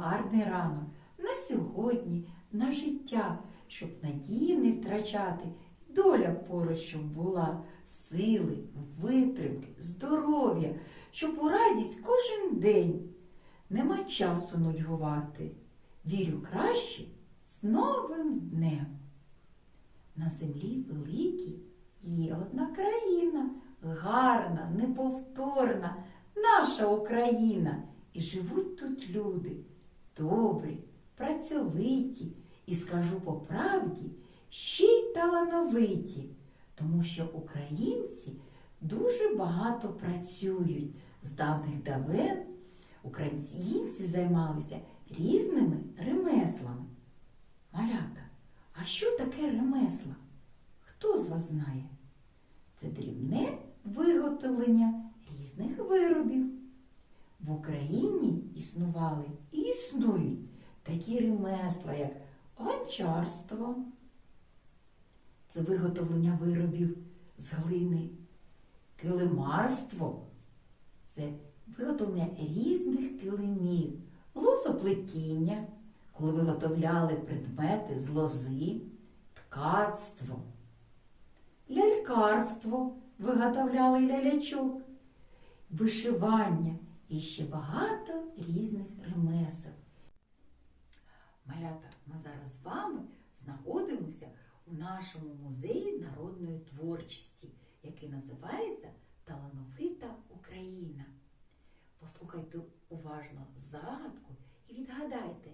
гарний ранок на сьогодні, на життя, щоб надії не втрачати. Доля поруч, щоб була, сили, витримки, здоров'я, щоб у радість кожен день. Нема часу нудьгувати. Вірю краще з новим днем. На землі великій є одна країна, гарна, неповторна, наша Україна. І живуть тут люди добрі, працьовиті, і скажу по правді, ще й талановиті, тому що українці дуже багато працюють з давних давен. Українці займалися різними ремеслами. Малята, а що таке ремесла? Хто з вас знає? Це дрібне виготовлення різних виробів. В Україні існували і існують такі ремесла, як гончарство, це виготовлення виробів з глини, килимарство, це виготовлення різних килимів, лозоплетіння, коли виготовляли предмети з лози, ткацтво, лялькарство, виготовляли лялячок, вишивання і ще багато різних ремесел. Малята, ми зараз з вами знаходимося у нашому музеї народної творчості, який називається Талановита Україна. Послухайте уважно загадку і відгадайте,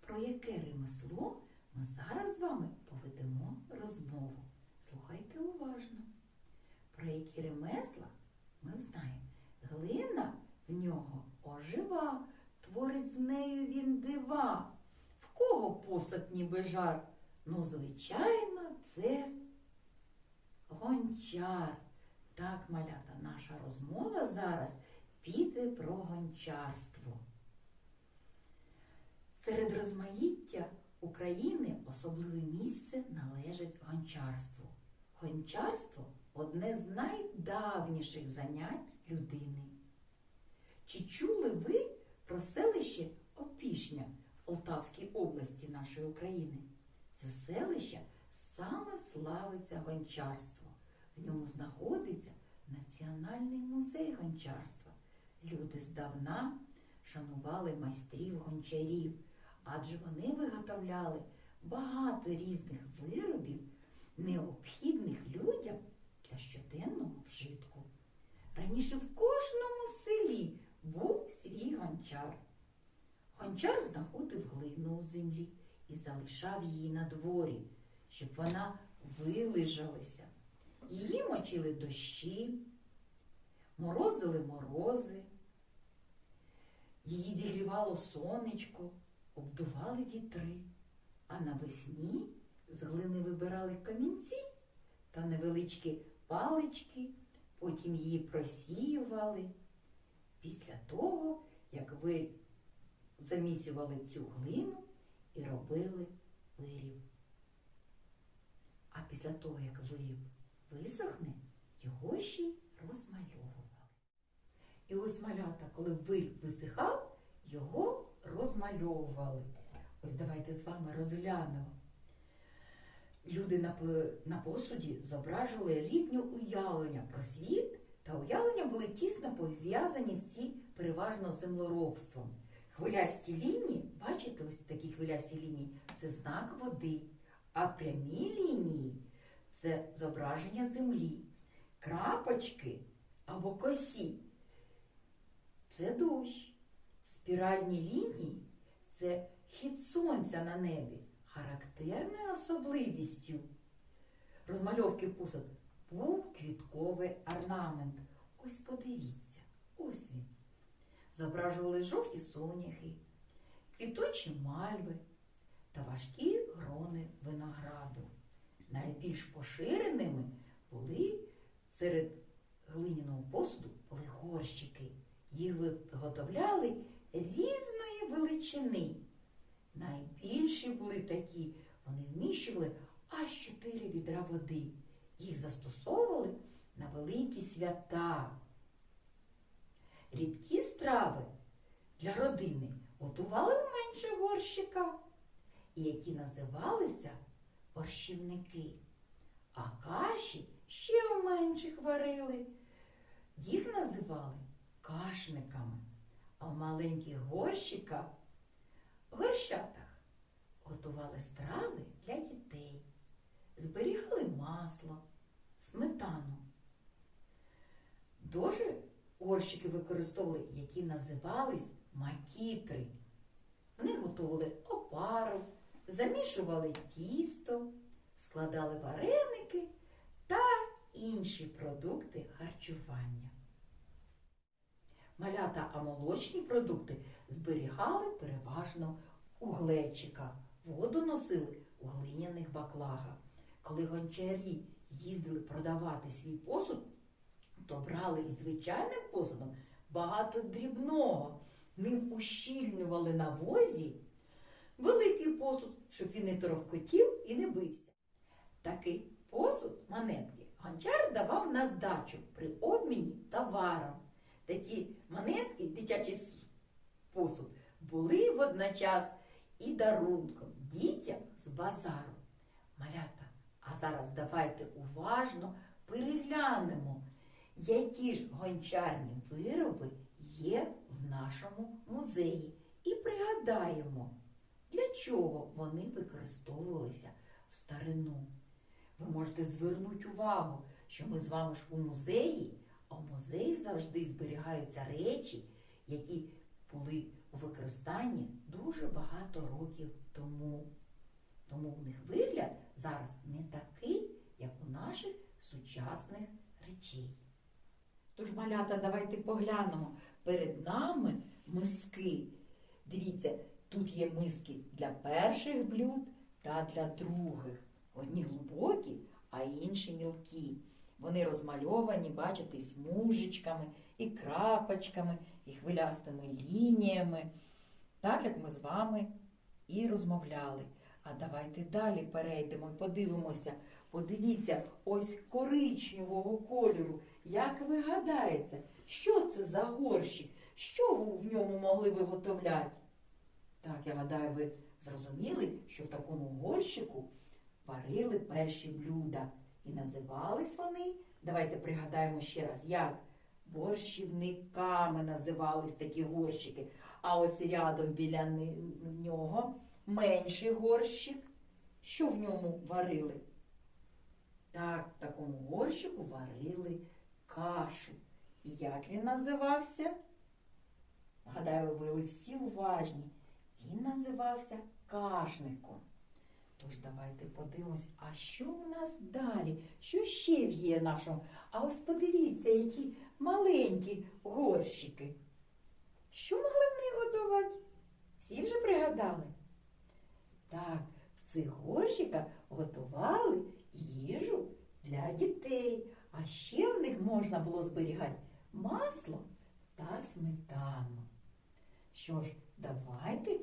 про яке ремесло ми зараз з вами поведемо розмову. Слухайте уважно. Про які ремесла ми знаємо. Глина в нього ожива, творить з нею він дива. В кого посад ніби жар? Ну, звичайно, це гончар. Так, малята, наша розмова зараз піде про гончарство. Серед розмаїття України особливе місце належить гончарству. Гончарство одне з найдавніших занять людини. Чи чули ви про селище Опішня Полтавській області нашої України? Це селище саме славиться гончарство. В ньому знаходиться Національний музей гончарства. Люди здавна шанували майстрів гончарів, адже вони виготовляли багато різних виробів, необхідних людям для щоденного вжитку. Раніше в кожному селі був свій гончар. Гончар знаходив глину у землі і залишав її на дворі, щоб вона вилежалася. Її мочили дощі, морозили морози, її зігрівало сонечко, обдували вітри, а навесні з глини вибирали камінці та невеличкі палички, потім її просіювали. Після того, як ви заміцювали цю глину і робили виріб. А після того, як виріб висохне, його ще й розмальовували. І ось малята, коли виріб висихав, його розмальовували. Ось давайте з вами розглянемо. Люди на, на посуді зображували різні уявлення про світ, та уявлення були тісно пов'язані з ці переважно землеробством. Хвилясті лінії, бачите, ось такі хвилясті лінії це знак води, а прямі лінії це зображення землі. Крапочки або косі це дощ. Спіральні лінії це хід сонця на небі, характерною особливістю. Розмальовки посуд був квітковий орнамент. Ось подивіться, ось він. Зображували жовті соняхи, квітучі мальви та важкі грони винограду. Найбільш поширеними були серед глиняного посуду були горщики. Їх виготовляли різної величини. Найбільші були такі, вони вміщували аж чотири відра води. Їх застосовували на великі свята. Рідкі страви для родини готували в менших горщиках, і які називалися борщівники. А каші ще в менших варили. Їх називали кашниками, а в маленьких горщиках, горщатах готували страви для дітей, зберігали масло, сметану. Дуже горщики використовували, які називались макітри. Вони готували опару, замішували тісто, складали вареники та інші продукти харчування. Малята, а молочні продукти зберігали переважно у глечиках, воду носили у глиняних баклагах. Коли гончарі їздили продавати свій посуд, то брали із звичайним посудом багато дрібного. Ним ущільнювали на возі великий посуд, щоб він не торохкотів і не бився. Такий посуд монетки гончар давав на здачу при обміні товаром. Такі монетки, дитячий посуд, були водночас і дарунком дітям з базару. Малята, а зараз давайте уважно переглянемо, які ж гончарні вироби є в нашому музеї, і пригадаємо, для чого вони використовувалися в старину. Ви можете звернути увагу, що ми з вами ж у музеї, а в музеї завжди зберігаються речі, які були у використанні дуже багато років тому. Тому у них вигляд зараз не такий, як у наших сучасних речей. Тож, малята, давайте поглянемо. Перед нами миски. Дивіться, тут є миски для перших блюд та для других. Одні глибокі, а інші мілкі. Вони розмальовані, бачите, смужечками, і крапочками, і хвилястими лініями, так як ми з вами і розмовляли. А давайте далі перейдемо і подивимося. Подивіться, ось коричневого кольору. Як ви гадаєте, що це за горщик? Що ви в ньому могли виготовляти? Так, я гадаю, ви зрозуміли, що в такому горщику варили перші блюда. І називались вони, давайте пригадаємо ще раз, як борщівниками називались такі горщики. А ось рядом біля нього менший горщик. Що в ньому варили? Так, в такому горщику варили кашу. І як він називався? Гадаю, ви були всі уважні. Він називався кашником. Тож давайте подивимось, а що у нас далі? Що ще є нашому? А ось подивіться, які маленькі горщики. Що могли в них готувати? Всі вже пригадали? Так, в цих горщиках готували їжу для дітей. А ще в них можна було зберігати масло та сметану. Що ж, давайте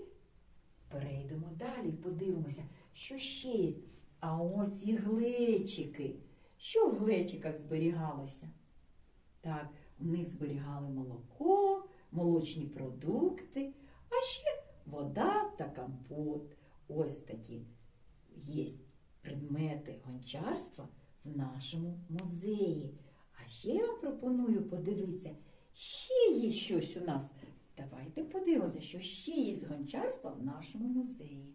перейдемо далі, подивимося, що ще є. А ось і глечики. Що в глечиках зберігалося? Так, в них зберігали молоко, молочні продукти, а ще вода та компот. Ось такі є предмети гончарства в нашому музеї. А ще я вам пропоную подивитися, ще є щось у нас. Давайте подивимося, що ще є з гончарства в нашому музеї.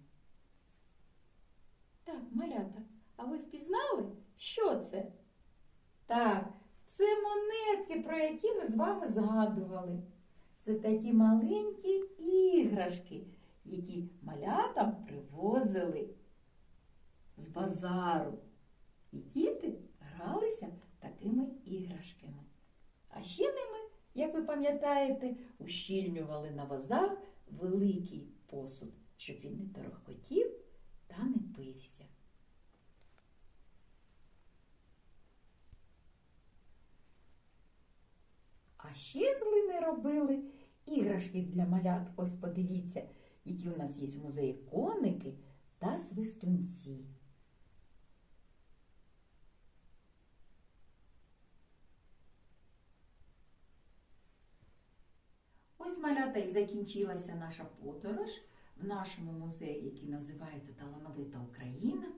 Так, малята, а ви впізнали, що це? Так, це монетки, про які ми з вами згадували. Це такі маленькі іграшки, які малятам привозили з базару. І діти гралися такими іграшками. А ще ними, як ви пам'ятаєте, ущільнювали на вазах великий посуд, щоб він не торохкотів та не пився. А ще з глини робили іграшки для малят. Ось подивіться, які у нас є в музеї коники та свистунці. Ось малята, і закінчилася наша подорож в нашому музеї, який називається Талановита Україна.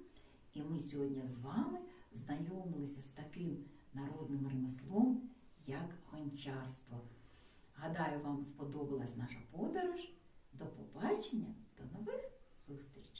І ми сьогодні з вами знайомилися з таким народним ремеслом, як гончарство. Гадаю, вам сподобалась наша подорож. До побачення, до нових зустрічей!